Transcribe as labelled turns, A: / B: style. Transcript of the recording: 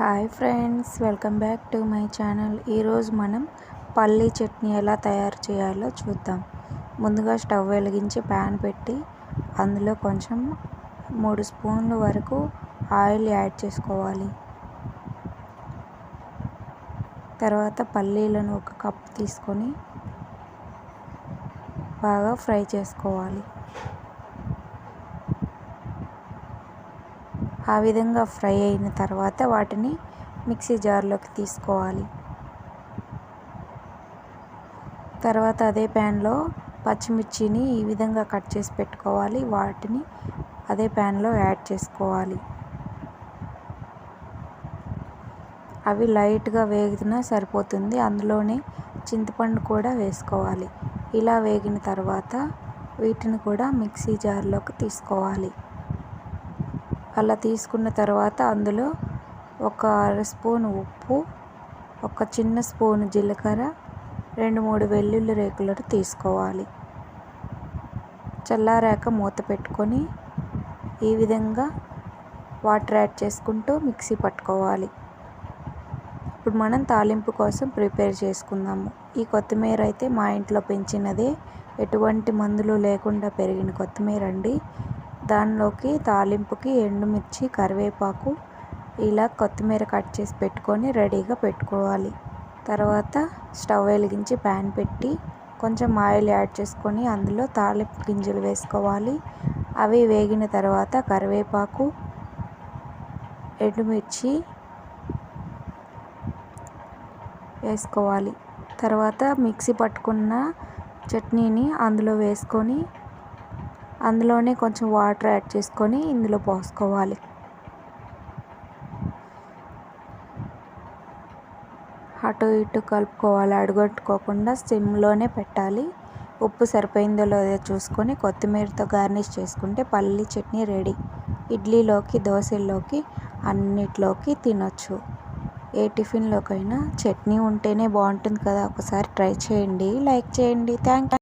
A: Hi friends welcome back to my channel. ఈరోజు మనం పల్లీ చట్నీ ఎలా తయారు చేయాలో చూద్దాం. ముందుగా స్టవ్ వెలిగించి ప్యాన్ పెట్టి అందులో కొంచెం మూడు స్పూన్ల వరకు ఆయిల్ యాడ్ చేసుకోవాలి. తర్వాత పల్లీలను ఒక కప్ తీసుకొని బాగా ఫ్రై చేసుకోవాలి. ఆ విధంగా ఫ్రై అయిన తర్వాత వాటిని మిక్సీ జార్లోకి తీసుకోవాలి. తర్వాత అదే ప్యాన్లో పచ్చిమిర్చిని ఈ విధంగా కట్ చేసి పెట్టుకోవాలి. వాటిని అదే ప్యాన్లో యాడ్ చేసుకోవాలి. అవి లైట్గా వేగినా సరిపోతుంది. అందులోనే చింతపండు కూడా వేసుకోవాలి. ఇలా వేగిన తర్వాత వీటిని కూడా మిక్సీ జార్లోకి తీసుకోవాలి. అలా తీసుకున్న తర్వాత అందులో ఒక అర స్పూన్ ఉప్పు ఒక చిన్న స్పూన్ జీలకర్ర రెండు మూడు వెల్లుల్లి రేకులను తీసుకోవాలి. చల్లారాక మూత పెట్టుకొని ఈ విధంగా వాటర్ యాడ్ చేసుకుంటూ మిక్సీ పట్టుకోవాలి. ఇప్పుడు మనం తాలింపు కోసం ప్రిపేర్ చేసుకుందాము. ఈ కొత్తిమీర అయితే మా ఇంట్లో పెంచినదే. ఎటువంటి మందులు లేకుండా పెరిగిన కొత్తిమీర అండి. దానిలోకి తాలింపుకి ఎండుమిర్చి కరివేపాకు ఇలా కొత్తిమీర కట్ చేసి పెట్టుకొని రెడీగా పెట్టుకోవాలి. తర్వాత స్టవ్ వెలిగించి ప్యాన్ పెట్టి కొంచెం ఆయిల్ యాడ్ చేసుకొని అందులో తాలింపు గింజలు వేసుకోవాలి. అవి వేగిన తర్వాత కరివేపాకు ఎండుమిర్చి వేసుకోవాలి. తర్వాత మిక్సీ పట్టుకున్న చట్నీని అందులో వేసుకొని అందులోనే కొంచెం వాటర్ యాడ్ చేసుకొని ఇందులో పోసుకోవాలి. అటు ఇటు కలుపుకోవాలి అడుగట్టుకోకుండా సిమ్లోనే పెట్టాలి. ఉప్పు సరిపోయిందో లేదో చూసుకొని కొత్తిమీరతో గార్నిష్ చేసుకుంటే పల్లి చట్నీ రెడీ. ఇడ్లీలోకి దోశల్లోకి అన్నిట్లోకి తినొచ్చు. ఏ టిఫిన్లోకైనా చట్నీ ఉంటేనే బాగుంటుంది కదా. ఒకసారి ట్రై చేయండి లైక్ చేయండి. థ్యాంక్